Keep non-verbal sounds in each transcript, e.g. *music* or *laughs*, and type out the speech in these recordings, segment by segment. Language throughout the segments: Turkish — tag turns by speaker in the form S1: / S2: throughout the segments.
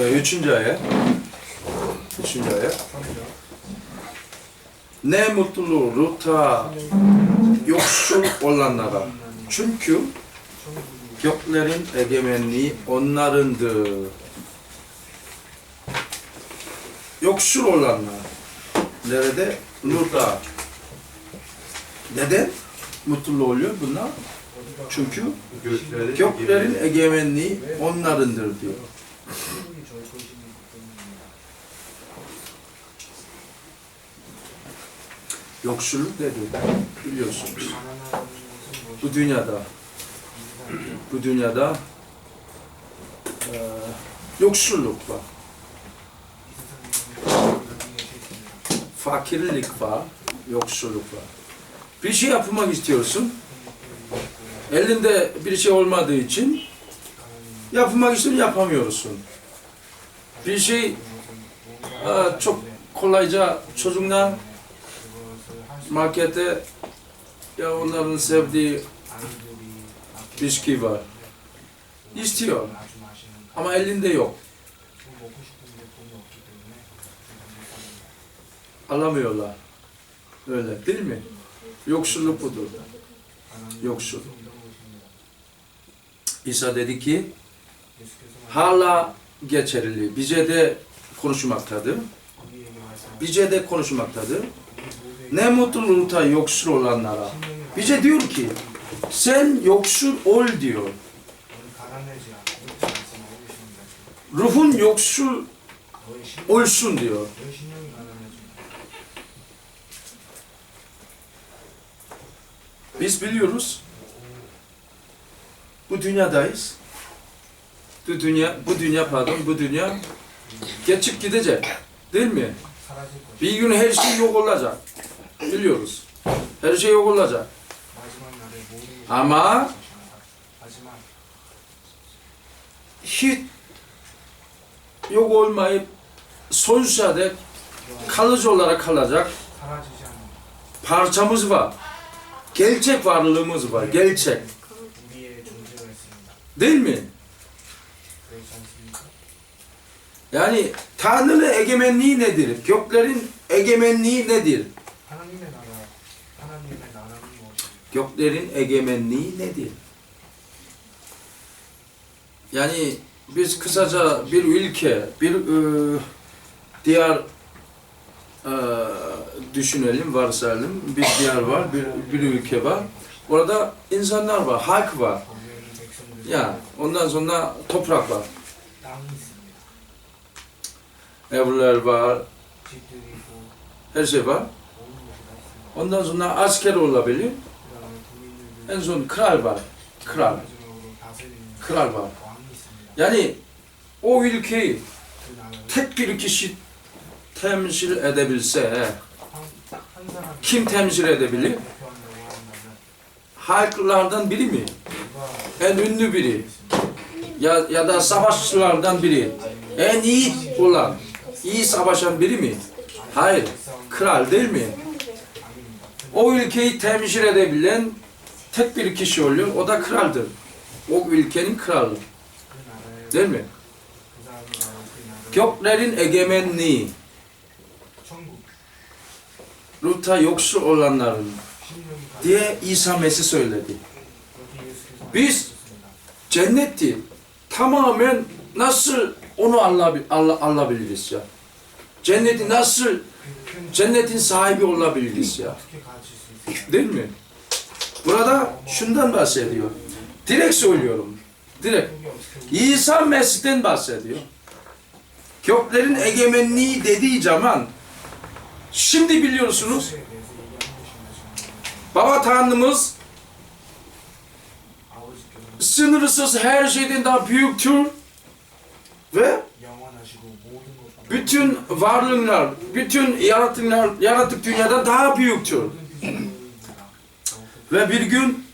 S1: e, üçüncü ayet. Üçüncü ayet. Ne mutlu ruta yoksul olanlara. Çünkü göklerin egemenliği onlarındır. Yoksul olanlar. Nerede? Nurda. Neden mutlu oluyor bunlar? Çünkü göklerin egemenliği onlarındır diyor. Yoksulluk nedir? Biliyorsunuz. Bu dünyada, bu dünyada eee yoksulluk var. Fakirlik var, yoksulluk var. Bir şey yapmak istiyorsun, elinde bir şey olmadığı için yapmak istiyorsun, yapamıyorsun. Bir şey eee, çok kolayca çocuklar markete ya onların sevdiği bisküvi var. İstiyor ama elinde yok. Alamıyorlar. Öyle değil mi? Yoksulluk budur. Yoksul. İsa dedi ki hala geçerli. Bize de konuşmaktadır. Bize de konuşmaktadır. Ne mutlulukta yoksul olanlara. Bize diyor ki sen yoksul ol diyor. Ruhun yoksul olsun diyor. Biz biliyoruz. Bu dünyadayız. Bu dünya, bu dünya pardon, bu dünya geçip gidecek. Değil mi? Bir gün her şey yok olacak. Biliyoruz. Her şey yok olacak. Ama hiç yok olmayıp sonsuza dek kalıcı olarak kalacak parçamız var. Gerçek varlığımız var. Gerçek. Değil mi? Yani Tanrı'nın egemenliği nedir? Göklerin egemenliği nedir? Göklerin egemenliği nedir? Yani biz kısaca bir ülke, bir e, diğer e, düşünelim, varsayalım. Bir diğer var, bir, bir ülke var. Orada insanlar var, halk var. Ya ondan sonra toprak var. Evler var, her şey var. Ondan sonra asker olabilir. En son kral var. Kral. Kral var. Yani o ülkeyi tek bir kişi temsil edebilse, kim temsil edebilir? Halklardan biri mi? En ünlü biri. Ya, ya da savaşçılardan biri. En iyi olan, iyi savaşan biri mi? Hayır. Kral değil mi? O ülkeyi temsil edebilen tek bir kişi oluyor. O da kraldır. O ülkenin kralı. Değil mi? Göklerin egemenliği, ruhta yoksul olanların diye İsa Mesih söyledi. Biz cenneti tamamen nasıl onu alabil- ala- alabiliriz ya? Cenneti nasıl cennetin sahibi olabiliriz ya? Değil mi? Burada şundan bahsediyor. Direkt söylüyorum. Direkt. İsa Mesih'ten bahsediyor. Göklerin egemenliği dediği zaman şimdi biliyorsunuz Baba Tanrımız sınırsız her şeyden daha büyüktür ve bütün varlıklar, bütün yaratıklar, yaratık dünyadan daha büyüktür. Ve bir gün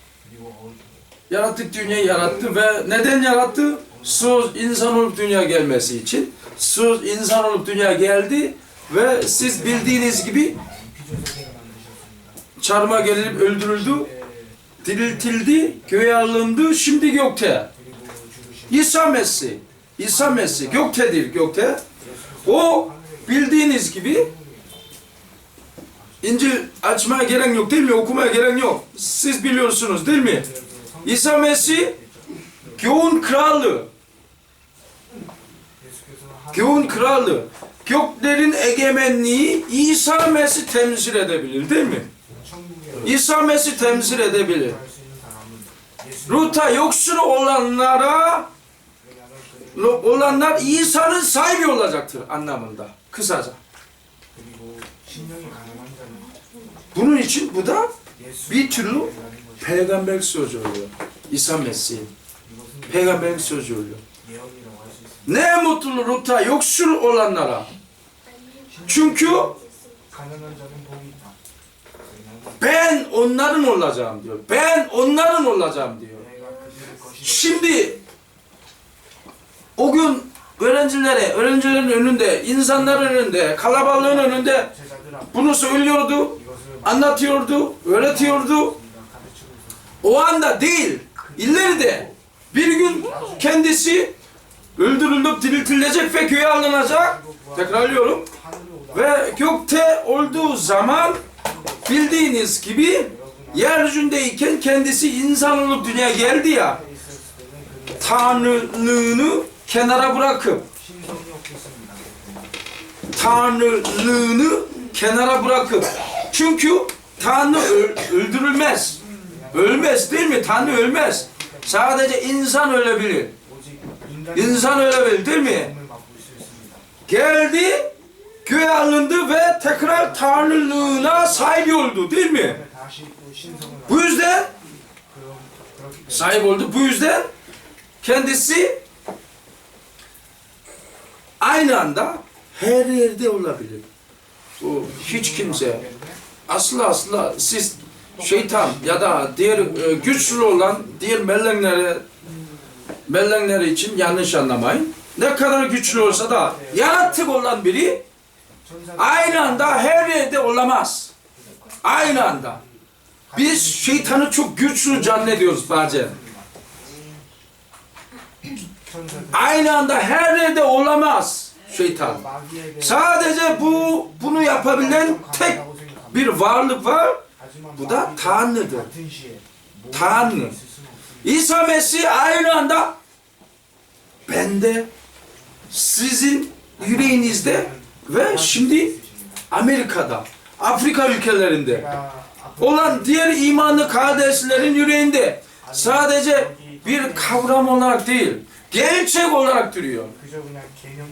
S1: yaratık dünyayı yarattı ve neden yarattı? Söz insan olup dünya gelmesi için. Söz insan olup dünya geldi ve siz bildiğiniz gibi çarmıha gerilip öldürüldü, diriltildi, köye alındı, şimdi gökte. İsa Mesih. İsa Mesih göktedir gökte. O bildiğiniz gibi İncil açmaya gerek yok değil mi? Okumaya gerek yok. Siz biliyorsunuz değil mi? İsa Mesih göğün kralı. Göğün kralı. Göklerin egemenliği İsa Mesih temsil edebilir değil mi? İsa Mesih temsil edebilir. Ruta yoksul olanlara olanlar İsa'nın sahibi olacaktır anlamında. Kısaca. Bunun için bu da
S2: 예수
S1: bir türlü peygamber sözü oluyor. İsa Mesih.
S2: 이것은
S1: Peygamber sözü oluyor.
S2: 예언이라고 할 수 있습니다.
S1: Ne mutlu Ruta yoksul olanlara. Çünkü
S2: 가난한 자는 복이 있다. 왜냐하면
S1: ben onların olacağım diyor. Ben onların olacağım diyor.
S2: 내가 그들의 것이
S1: Şimdi o gün öğrencilere, öğrencilerin önünde, insanların önünde, kalabalığın önünde
S2: 제자들 앞에
S1: bunu söylüyordu,
S2: 이것을
S1: anlatıyordu, öğretiyordu. O anda değil, ileride bir gün kendisi öldürülüp diriltilecek ve köye alınacak. Tekrarlıyorum. Ve gökte olduğu zaman bildiğiniz gibi yeryüzündeyken kendisi insan olup dünya geldi ya. Tanrılığını kenara bırakıp Tanrılığını kenara bırakıp çünkü Tanrı öldürülmez. Ölmez değil mi? Tanrı ölmez. Sadece insan ölebilir. İnsan ölebilir değil mi? Geldi, göğe alındı ve tekrar Tanrılığına sahip oldu değil mi? Bu yüzden sahip oldu. Bu yüzden kendisi aynı anda her yerde olabilir. Bu hiç kimse asla asla siz şeytan ya da diğer e, güçlü olan diğer mellenlere mellenleri için yanlış anlamayın. Ne kadar güçlü olsa da yaratık olan biri aynı anda her yerde olamaz. Aynı anda. Biz şeytanı çok güçlü zannediyoruz bazen. Aynı anda her yerde olamaz şeytan. Sadece bu bunu yapabilen tek bir varlık var. Bu da Tanrı'dır. Tanrı. İsa Mesih aynı anda bende, sizin yüreğinizde ve şimdi Amerika'da, Afrika ülkelerinde olan diğer imanlı kardeşlerin yüreğinde sadece bir kavram olarak değil, gerçek olarak duruyor.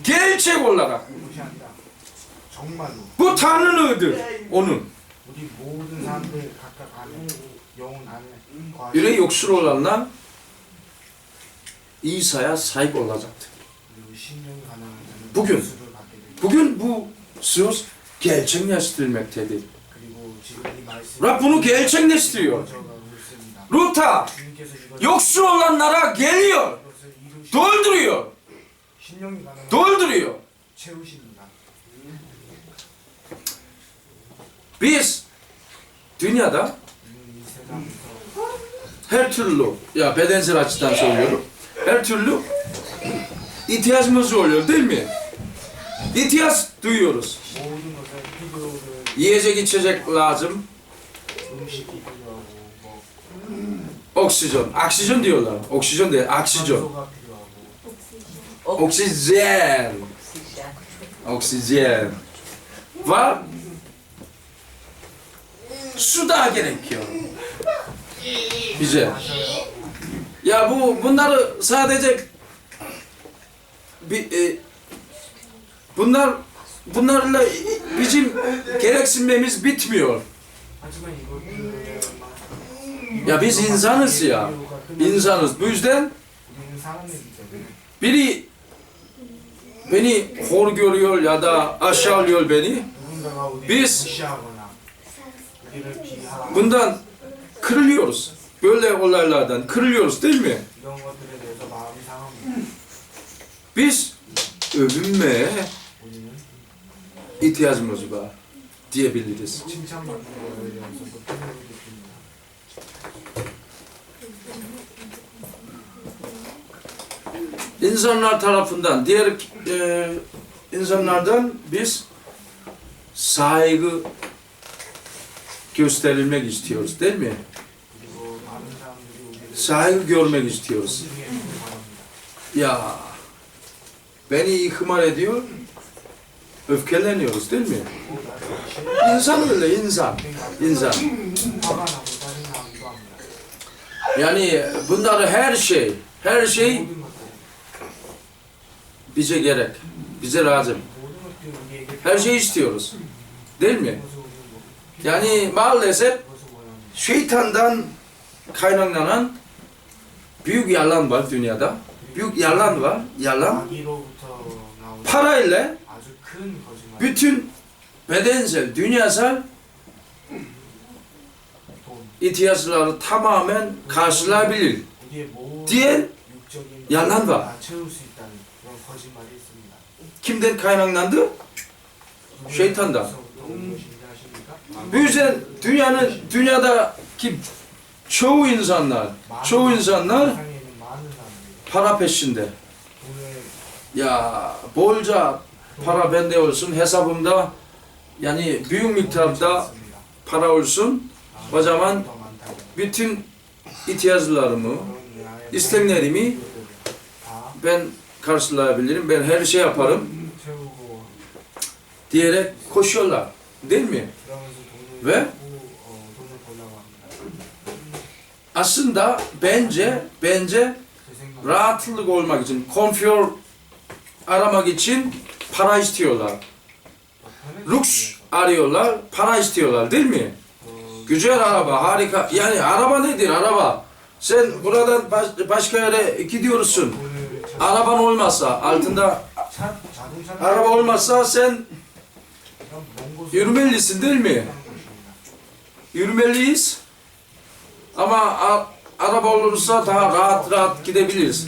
S1: Gerçek olarak.
S2: 정말로
S1: Bu Tanrı'nıdır onun.
S2: 우리 모든 사람들 각각 안에 영혼 안에 거하시는
S1: Yüreği yoksul olanlar İsa'ya sahip olacaktır.
S2: 그리고 신령이 가난한 자는
S1: Bugün.
S2: 예수를 받게 됩니다.
S1: Bugün bu söz gerçekleştirilmektedir.
S2: 그리고 지금 이 말씀
S1: Rab bunu gerçekleştiriyor.
S2: 이루어져가고 있습니다.
S1: Ruta
S2: 주님께서 이것을
S1: yoksul olanlara geliyor,
S2: 이것을 이루시
S1: dolduruyor,
S2: 신령이 가난한
S1: dolduruyor.
S2: 채우십니다.
S1: Biz dünyada her türlü, ya bedensel açıdan söylüyorum, her türlü ihtiyacımız oluyor değil mi? İhtiyaç duyuyoruz. Yiyecek içecek lazım. Oksijen. Oksijen diyorlar. Oksijen değil, oksijen. Oksijen. Oksijen. Var. Şu daha gerekiyor bize. Ya bu bunları sadece bir, e, bunlar bunlarla bizim gereksinmemiz bitmiyor. Ya biz insanız ya. İnsanız. Bu yüzden biri beni hor görüyor ya da aşağılıyor beni. Biz Bundan kırılıyoruz. Böyle olaylardan kırılıyoruz değil mi? Biz övünmeye ihtiyacımız var diyebiliriz. İnsanlar tarafından, diğer e, insanlardan biz saygı gösterilmek istiyoruz değil mi? Sahip görmek istiyoruz. Ya beni ihmal ediyor, öfkeleniyoruz değil mi? İnsan öyle, insan. insan. Yani bunları her şey, her şey bize gerek, bize lazım. Her şeyi istiyoruz. Değil mi? Yani maalesef şeytandan kaynaklanan büyük yalan var dünyada. Büyük yalan var. Yalan. Parayla bütün bedensel, dünyasal ihtiyaçları tamamen karşılayabilir
S2: diye yalan var.
S1: Kimden kaynaklandı? Şeytandan. Bu yüzden dünyanın dünyadaki çoğu insanlar, çoğu insanlar para peşinde. Ya bolca para bende olsun hesabımda yani büyük miktarda para olsun. O zaman bütün ihtiyaçlarımı, istemlerimi ben karşılayabilirim, ben her şey yaparım diyerek koşuyorlar. Değil mi?
S2: Ve
S1: aslında bence bence rahatlık olmak için, konfor aramak için para istiyorlar. Lüks arıyorlar, para istiyorlar değil mi? Güzel araba, harika. Yani araba nedir araba? Sen buradan baş, başka yere gidiyorsun. Araban olmasa, altında araba olmasa sen yürümelisin değil mi? yürümeliyiz. Ama araba olursa daha rahat rahat gidebiliriz.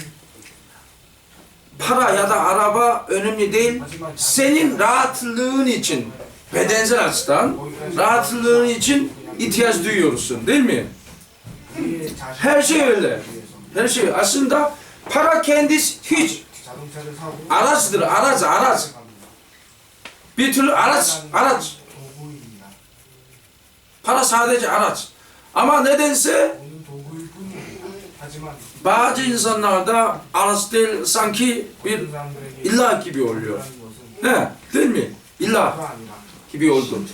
S1: Para ya da araba önemli değil. Senin rahatlığın için, bedensel açıdan rahatlığın için ihtiyaç duyuyorsun değil mi? Her şey öyle. Her şey. Aslında para kendisi hiç araçtır. Araç, araç. Bir türlü araç, araç.
S2: 팔아사야
S1: 되지 않았지.
S2: 아마 내댄세 마진선 나다
S1: 알았을 상키 일라
S2: 기비 올려. 네, 들미 일라 기비 올돈.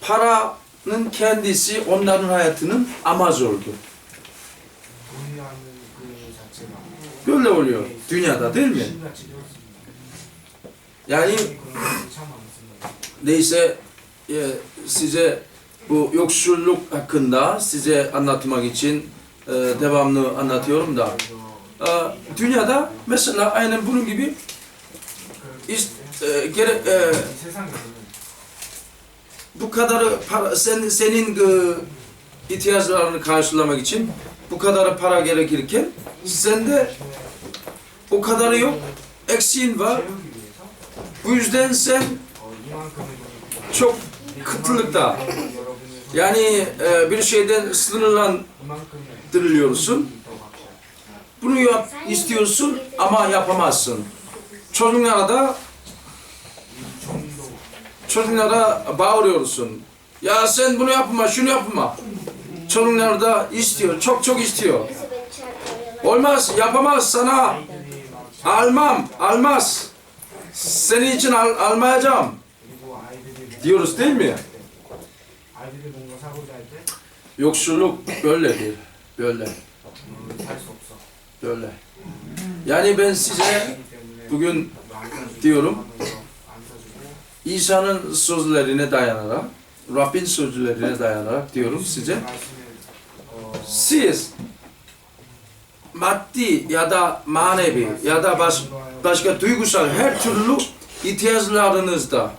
S2: 파라는 캔디시 온다는
S1: 하야트는
S2: 아마존교. 별로 올려. 뒤냐다 들미. 야이
S1: neyse e, size bu yoksulluk hakkında size anlatmak için e, devamlı anlatıyorum da. E, dünyada mesela aynen bunun gibi işte, e, gere, e, bu kadar para, sen, senin e, ihtiyaçlarını karşılamak için bu kadar para gerekirken sende o kadarı yok, eksiğin var. Bu yüzden sen çok kıtlıkta yani e, bir şeyden sınırlandırılıyorsun. Bunu yap istiyorsun ama yapamazsın. Çocuklara da çocuklara bağırıyorsun. Ya sen bunu yapma, şunu yapma. Çocuklar da istiyor, çok çok istiyor. Olmaz, yapamaz sana. Almam, almaz. Senin için al, almayacağım diyoruz değil mi? Yoksulluk böyledir. Böyle. Böyle. Yani ben size bugün diyorum İsa'nın sözlerine dayanarak Rabbin sözlerine dayanarak diyorum size siz maddi ya da manevi ya da baş, başka duygusal her türlü ihtiyaçlarınızda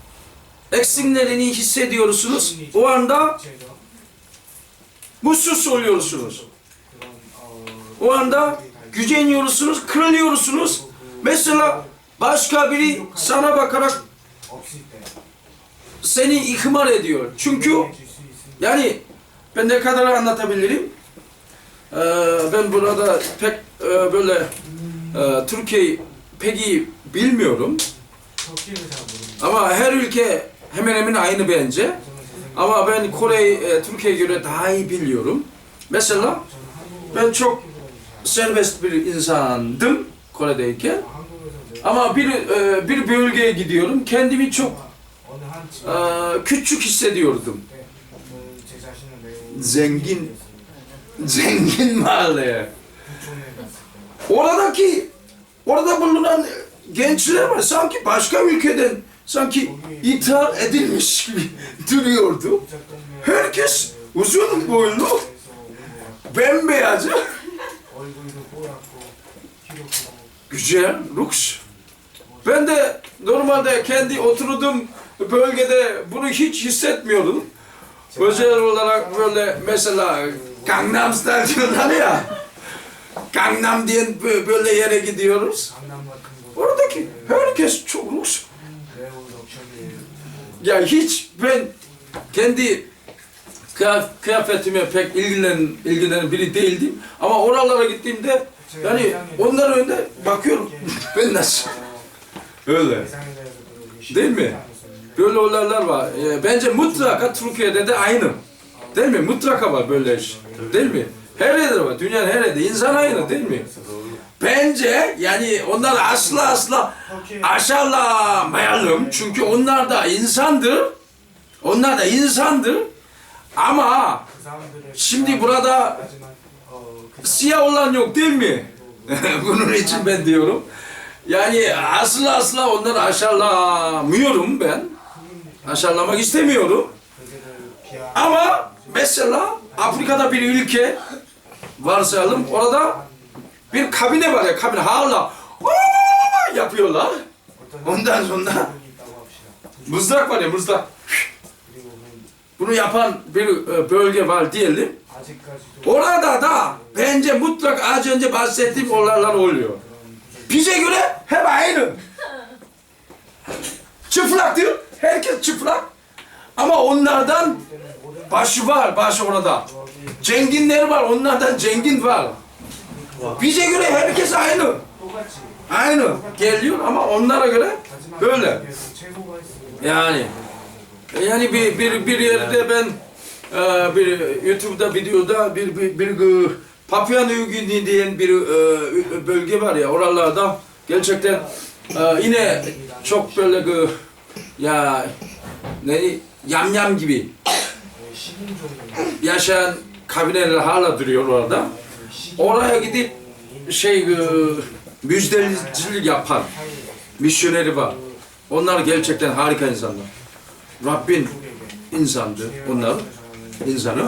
S1: eksiklerini hissediyorsunuz. O anda mutsuz oluyorsunuz. O anda güceniyorsunuz, kırılıyorsunuz. Mesela başka biri sana bakarak seni ihmal ediyor. Çünkü yani ben ne kadar anlatabilirim? Ee, ben burada pek e, böyle e, Türkiye pek iyi bilmiyorum. Ama her ülke hemen hemen aynı bence. Ama ben Kore'yi e, Türkiye'ye göre daha iyi biliyorum. Mesela ben çok serbest bir insandım Kore'deyken. Ama bir e, bir bölgeye gidiyorum. Kendimi çok e, küçük hissediyordum. Zengin zengin
S2: mahalle.
S1: Oradaki orada bulunan gençler var sanki başka ülkeden sanki intihar edilmiş gibi duruyordu. Herkes uzun boylu,
S2: bembeyazı,
S1: güzel, lüks. Ben de normalde kendi oturduğum bölgede bunu hiç hissetmiyordum. Özel olarak böyle mesela Gangnam Style ya. Gangnam diye böyle yere gidiyoruz. Oradaki herkes çok lüks yani hiç ben kendi kıyafetime pek ilgilenen, ilgilenen biri değildim. Ama oralara gittiğimde yani onların önünde bakıyorum *laughs* ben nasıl. Öyle. Değil mi? Böyle olaylar var. Ee, bence mutlaka Türkiye'de de aynı. Değil mi? Mutlaka var böyle iş. Değil mi? Her yerde var. Dünyanın her yerde. İnsan aynı değil mi? Bence yani onları asla asla aşağılamayalım. Çünkü onlar da insandır. Onlar da insandır. Ama şimdi burada siyah olan yok değil mi? *laughs* Bunun için ben diyorum. Yani asla asla onları aşağılamıyorum ben. Aşağılamak istemiyorum. Ama mesela Afrika'da bir ülke varsayalım orada bir kabine var ya kabine hala yapıyorlar. Ondan sonra mızrak var ya mızrak. Bunu yapan bir e, bölge var diyelim. Orada da bence mutlak az önce bahsettiğim olaylar oluyor. Bize göre hep aynı. Çıplak diyor. Herkes çıplak. Ama onlardan başı var, başı orada. Cenginler var, onlardan zengin var. Bize göre herkes aynı. Aynı geliyor ama onlara göre böyle. Yani yani bir bir bir yerde ben e, bir YouTube'da videoda bir bir, bir, bir Papua New Guinea diyen bir e, bölge var ya oralarda gerçekten e, yine çok böyle e, ya ne yamyam gibi yaşayan kabineler hala duruyor orada. Oraya gidip şey e, müjdelicilik yapan misyoneri var. Onlar gerçekten harika insanlar. Rabbin insandı onlar insanı.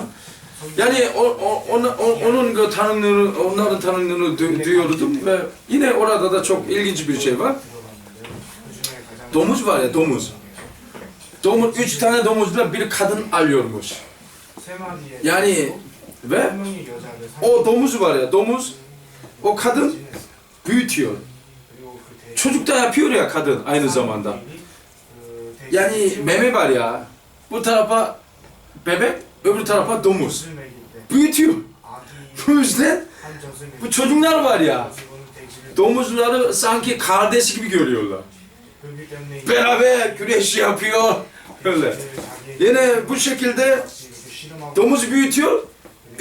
S1: Yani o, o, ona- onun o tanımını, onların tanımını du- duyuyordum ve yine orada da çok ilginç bir şey var. Domuz var ya domuz. Domuz, üç tane domuzla bir kadın alıyormuş. Yani ve o domuz var ya domuz o kadın büyütüyor. Çocuk da yapıyor ya kadın aynı zamanda. Yani meme var ya bu tarafa bebek öbür tarafa domuz. Büyütüyor. Bu yüzden bu çocuklar var ya domuzları sanki kardeş gibi görüyorlar. Beraber güreş yapıyor. Öyle. Yine bu şekilde domuz büyütüyor.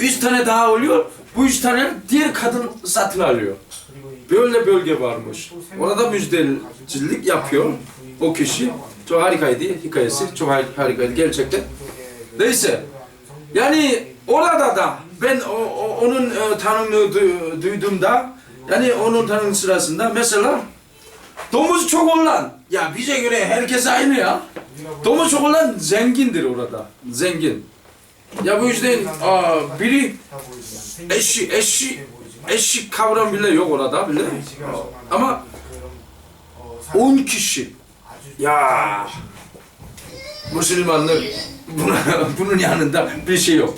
S1: Üç tane daha oluyor. Bu üç tane diğer kadın satın alıyor. Böyle bölge varmış. Orada müjdelcilik yapıyor o kişi. Çok harikaydı hikayesi. Çok har- harikaydı gerçekten. Neyse. Yani orada da ben o, o- onun e, tanımını du- duyduğumda yani onun tanım sırasında mesela domuz çok olan ya bize göre herkes aynı ya. Domuz çok olan zengindir orada. Zengin. Ya bu yüzden aa, biri eşi eşi eşi kavram bile yok orada bile. Ama 10 kişi ya Müslümanlık buna, *laughs* bunun yanında bir şey yok.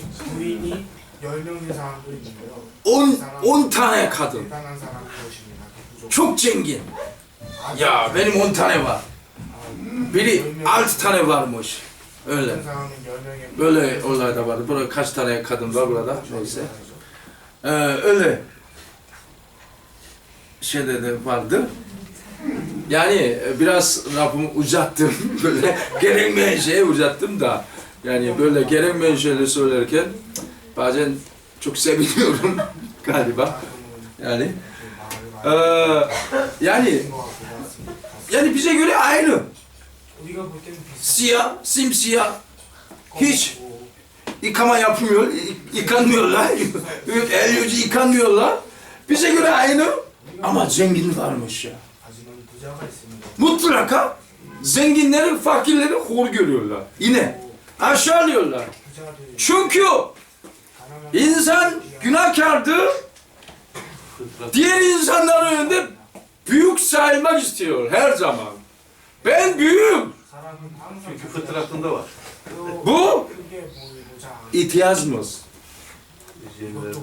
S2: 10
S1: 10 tane kadın. Çok zengin. Ya benim 10 tane var. Biri 6 tane varmış. Öyle. Böyle olay da vardı. Burada kaç tane kadın var burada. Neyse. Ee, öyle şeyde de vardı. Yani e, biraz Rabbimi uzattım. *laughs* Böyle gerekmeyen şeye uzattım da. Yani böyle gerekmeyen şeyleri söylerken bazen çok seviniyorum *laughs* galiba. Yani ee, yani yani bize göre
S2: ayrı.
S1: Siyah, simsiyah. Hiç yıkama yapmıyor, yıkanmıyorlar. evet, el yüzü yıkanmıyorlar. Bize göre aynı ama zengin varmış ya. Mutlaka zenginleri, fakirleri hor görüyorlar. Yine aşağılıyorlar. Çünkü insan günahkardır. Diğer insanların önünde büyük sayılmak istiyor her zaman. Ben büyüğüm.
S3: Çünkü fıtratında var.
S1: Bu ihtiyacımız.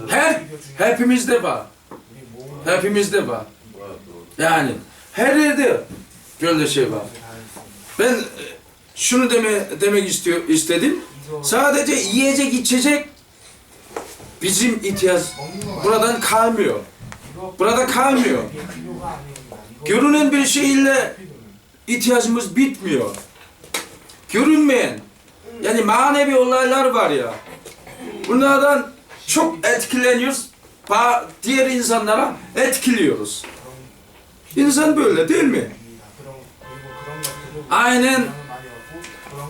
S1: Her hepimizde var. Hepimizde var. Yani her yerde böyle şey var. Ben e, şunu deme, demek istiyor, istedim. Sadece yiyecek içecek bizim ihtiyaç buradan kalmıyor. Burada kalmıyor. Görünen bir şeyle ihtiyacımız bitmiyor. Görünmeyen, yani manevi olaylar var ya. Bunlardan çok etkileniyoruz. Diğer insanlara etkiliyoruz. İnsan böyle değil mi? Aynen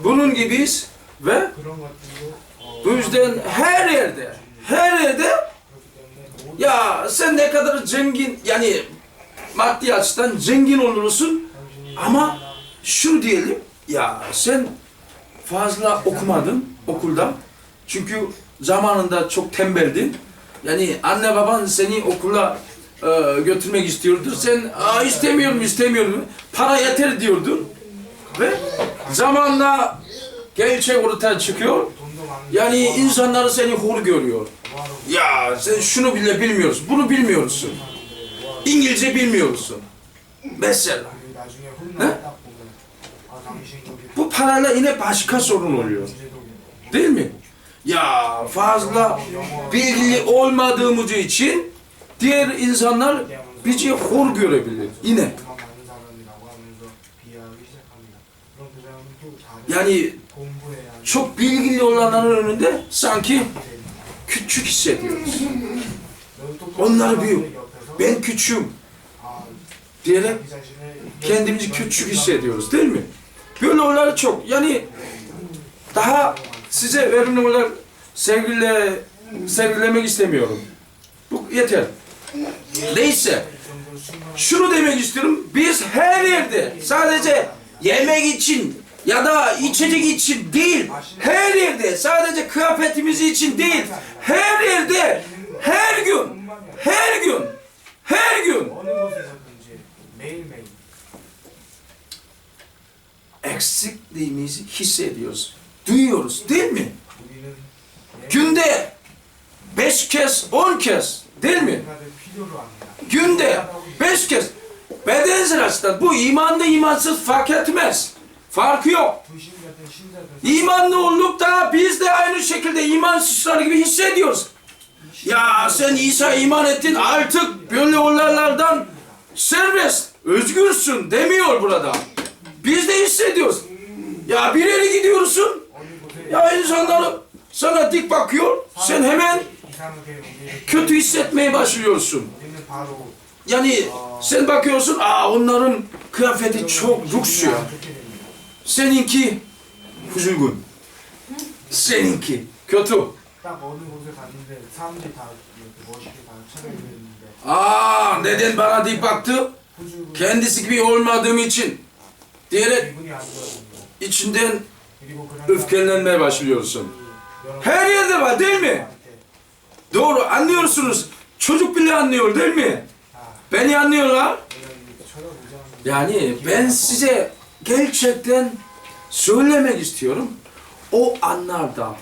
S1: bunun gibiyiz ve bu yüzden her yerde, her yerde ya sen ne kadar zengin, yani maddi açıdan zengin olursun, ama şunu diyelim, ya sen fazla okumadın okulda. Çünkü zamanında çok tembeldin. Yani anne baban seni okula e, götürmek istiyordur. Sen Aa, istemiyorum istemiyorum. Para yeter diyordur. Ve zamanla gerçek ortaya çıkıyor. Yani insanlar seni hor görüyor. Ya sen şunu bile bilmiyorsun, bunu bilmiyorsun. İngilizce bilmiyorsun. Mesela. parayla yine başka sorun oluyor. Değil mi? Ya fazla bilgi olmadığımız için diğer insanlar bizi şey hor görebilir. Yine. Yani çok bilgili olanların önünde sanki küçük hissediyoruz. Onlar büyük. Ben küçüğüm. Diyerek kendimizi küçük hissediyoruz değil mi? Böyle onlar çok. Yani daha size verimli olarak sevgile, sevgilemek istemiyorum. Bu yeter. Neyse. Şunu demek istiyorum. Biz her yerde sadece yemek için ya da içecek için değil, her yerde sadece kıyafetimiz için değil, her yerde, her gün, her eksikliğimizi hissediyoruz. Duyuyoruz değil mi? Günde beş kez, on kez değil mi? Günde beş kez. Bedensel açıdan bu imanlı imansız fark etmez. Farkı yok. İmanlı olup da biz de aynı şekilde imansızlar gibi hissediyoruz. Ya sen İsa iman ettin artık böyle olaylardan serbest, özgürsün demiyor burada. Biz de hissediyoruz. Ya bir yere gidiyorsun. Ya insanlar sana dik bakıyor. Sen hemen kötü hissetmeye başlıyorsun. Yani sen bakıyorsun, aa onların kıyafeti çok lüks ya. Seninki üzgün. Seninki kötü. Aa neden bana dik baktı? Kendisi gibi olmadığım için diyerek içinden öfkelenmeye başlıyorsun. Her yerde var değil mi? Doğru anlıyorsunuz. Çocuk bile anlıyor değil mi? Beni anlıyorlar. Yani ben size gerçekten söylemek istiyorum. O anlarda,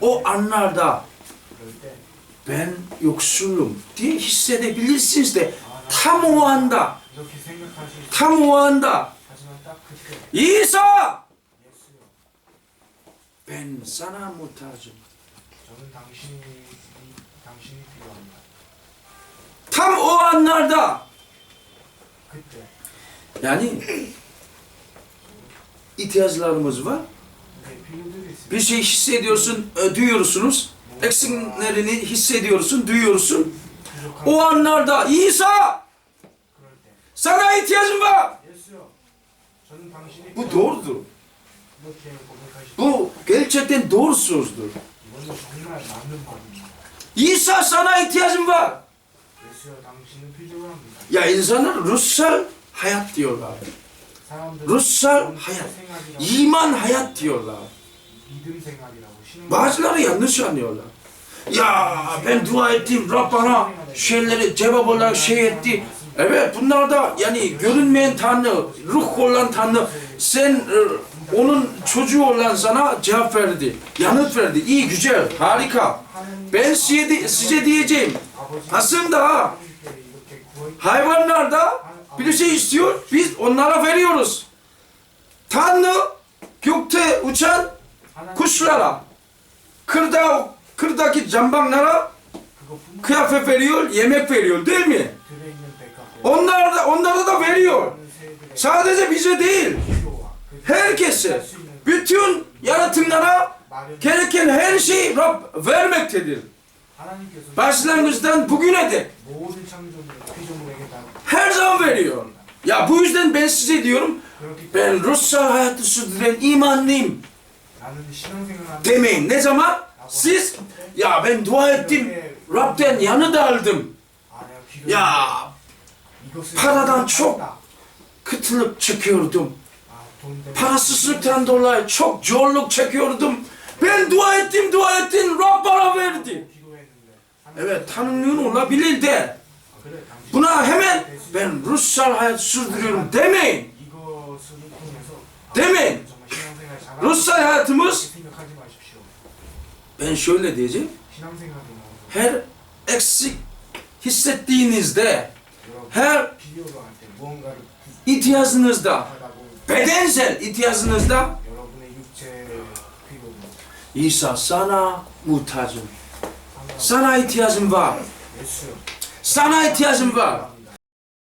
S1: o anlarda ben yoksulum diye hissedebilirsiniz de tam o anda, tam o anda İsa! Ben sana muhtacım. Tam o anlarda yani ihtiyaçlarımız var. Bir şey hissediyorsun, duyuyorsunuz. Eksiklerini hissediyorsun, duyuyorsun. O anlarda İsa sana ihtiyacım var. Bu doğrudur. Bu gerçekten doğru sözdür. İsa sana ihtiyacım var. Ya insanlar ruhsal hayat diyorlar. Ruhsal hayat, iman hayat diyorlar. Bazıları yanlış anlıyorlar. Ya ben dua ettim, Rab bana şeyleri cevap olarak şey etti, Evet bunlarda yani görünmeyen Tanrı, ruh olan Tanrı sen e, onun çocuğu olan sana cevap verdi, yanıt verdi. İyi güzel, harika. Ben size, size diyeceğim. Aslında hayvanlar da bir şey istiyor, biz onlara veriyoruz. Tanrı gökte uçan kuşlara, kırda, kırdaki cambaklara kıyafet veriyor, yemek veriyor değil mi? Onlar da, onlara da veriyor. Sadece bize değil. Herkese, bütün yaratımlara gereken her şeyi Rab vermektedir. Başlangıçtan bugüne dek. Her zaman veriyor. Ya bu yüzden ben size diyorum, ben Rusya hayatı sürdüren imanlıyım. Demeyin. Ne zaman? Siz, ya ben dua ettim, Rab'den yanı da aldım. Ya paradan çok kıtlık çekiyordum. Parasızlıktan dolayı çok zorluk çekiyordum. Ben dua ettim, dua ettim. Rab bana verdi. Evet, tanımlığın olabilir de. Buna hemen ben ruhsal hayat sürdürüyorum demeyin. Demeyin. Ruhsal hayatımız ben şöyle diyeceğim. Her eksik hissettiğinizde her ihtiyacınızda, bedensel ihtiyacınızda İsa sana muhtacım. Sana ihtiyacım var. Sana ihtiyacım var.